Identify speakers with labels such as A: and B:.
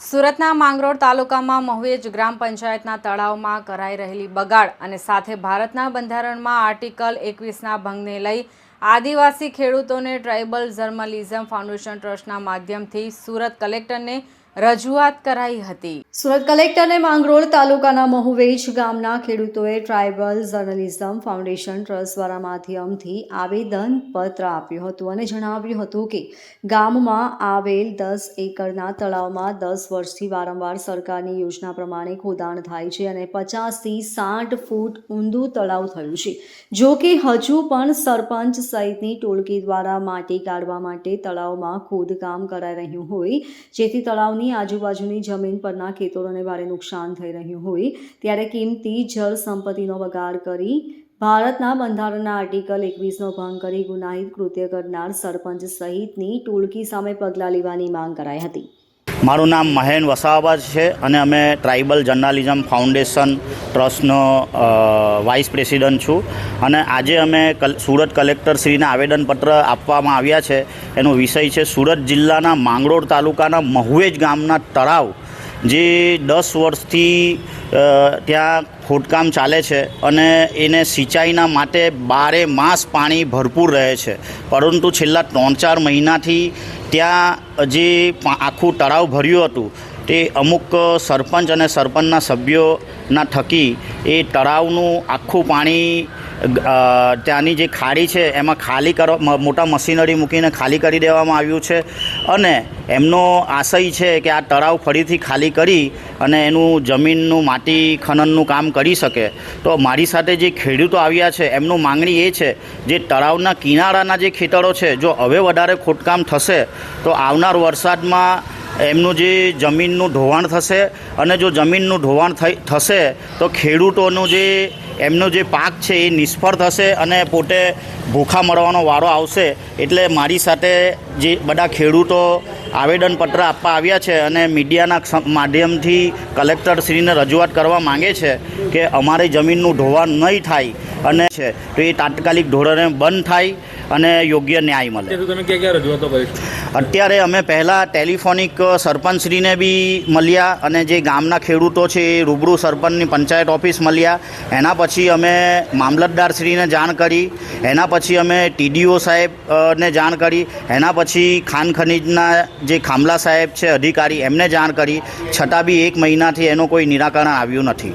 A: સુરતના માંગરોળ તાલુકામાં મહુએજ ગ્રામ પંચાયતના તળાવમાં કરાઈ રહેલી બગાડ અને સાથે ભારતના બંધારણમાં આર્ટિકલ એકવીસના ભંગને લઈ આદિવાસી ખેડૂતોને ટ્રાઇબલ જર્નલિઝમ ફાઉન્ડેશન ટ્રસ્ટના માધ્યમથી સુરત કલેક્ટરને રજૂઆત કરાઈ હતી.
B: સુરત કલેક્ટરને માંગરોળ તાલુકાના મહુવેજ ગામના ખેડૂતોએ ટ્રાઇબલ જર્નલિઝમ ફાઉન્ડેશન ટ્રસ્ટ દ્વારા માધ્યમથી આવેદન પત્ર આપ્યું હતું અને જણાવ્યું હતું કે ગામમાં આવેલ દસ એકરના તળાવમાં દસ વર્ષથી વારંવાર સરકારની યોજના પ્રમાણે ખોદાણ થાય છે અને પચાસથી સાઠ ફૂટ ઊંડું તળાવ થયું છે. જો કે હજુ પણ સરપંચ સહિતની ટોળકી દ્વારા માટી કાઢવા માટે તળાવમાં ખોદકામ કરાઈ રહ્યું હોય, જેથી તળાવની આજુબાજુની જમીન પરના ખેતરોને ભારે નુકસાન થઈ રહ્યું હોય ત્યારે કિંમતી જળ સંપત્તિનો બગાડ કરી ભારતના બંધારણના આર્ટિકલ એકવીસનો ભંગ કરી ગુનાહિત કૃત્ય કરનાર સરપંચ સહિતની ટોળકી સામે પગલાં લેવાની માંગ કરાઈ હતી.
C: મારું નામ મહેન વસાવા છે અને અમે ટ્રાઇબલ જર્નાલિઝમ ફાઉન્ડેશન ટ્રસ્ટનો વાઇસ પ્રેસિડન્ટ છું. અને આજે અમે સુરત કલેક્ટરશ્રીને આવેદનપત્ર આપવામાં આવ્યા છે. એનો વિષય છે સુરત જિલ્લાના માંગરોળ તાલુકાના મહુવેજ ગામના તળાવ, જે દસ વર્ષથી ત્યાં ખોદકામ ચાલે છે અને એને સિંચાઈના માટે બારે માસ પાણી ભરપૂર રહે છે. પરંતુ છેલ્લા ત્રણ ચાર મહિનાથી ત્યાં જે આખું તળાવ ભર્યું હતું, તે અમુક સરપંચ અને સરપંચના સભ્યોના થકી એ તળાવનું આખું પાણી ત્યાંની જે ખાડી છે, એમાં ખાલી કરવા મોટા મશીનરી મૂકીને ખાલી કરી દેવામાં આવ્યું છે. અને એમનો આશય છે કે આ તળાવ ફરીથી ખાલી કરી અને એનું જમીનનું, માટી ખનનનું કામ કરી શકે. તો મારી સાથે જે ખેડૂતો આવ્યા છે, એમનું માંગણી એ છે, જે તળાવના કિનારાના જે ખેતરો છે, જો હવે વધારે ખોદકામ થશે, તો આવનાર વરસાદમાં એમનું જે જમીનનું ઢોવાણ થશે અને જો જમીનનું ઢોવાણ થઈ થશે, તો ખેડૂતોનું જે એમનો જે પાક છે એ નિષ્ફળ થશે અને પોતે ભૂખા મળવાનો વારો આવશે. એટલે મારી સાથે જે બધા ખેડૂતો આવેદનપત્ર આપવા આવ્યા છે અને મીડિયાના માધ્યમથી કલેક્ટરશ્રીને રજૂઆત કરવા માંગે છે કે અમારી જમીનનું ઢોવાણ નહીં થાય અને છે. તો એ તાત્કાલિક ધોરણે બંધ થાય અને યોગ્ય ન્યાય મળે.
D: અત્યારે તમે ક્યાં ક્યાં રજૂઆતો કરી
C: અત્યારે અમે પહેલાં ટેલિફોનિક સરપંચશ્રીને બી મળ્યા અને જે ગામના ખેડૂતો છે એ રૂબરૂ સરપંચની પંચાયત ઓફિસ મળ્યા. એના પછી અમે મામલતદારશ્રીને જાણ કરી. એના પછી અમે ટીડીઓ સાહેબ ને જાણ કરી. એના પછી ખાન ખનીજના જે ખામલા સાહેબ છે અધિકારી એમને જાણ કરી. છતાં બી એક મહિનાથી એનું કોઈ નિરાકરણ આવ્યું નથી.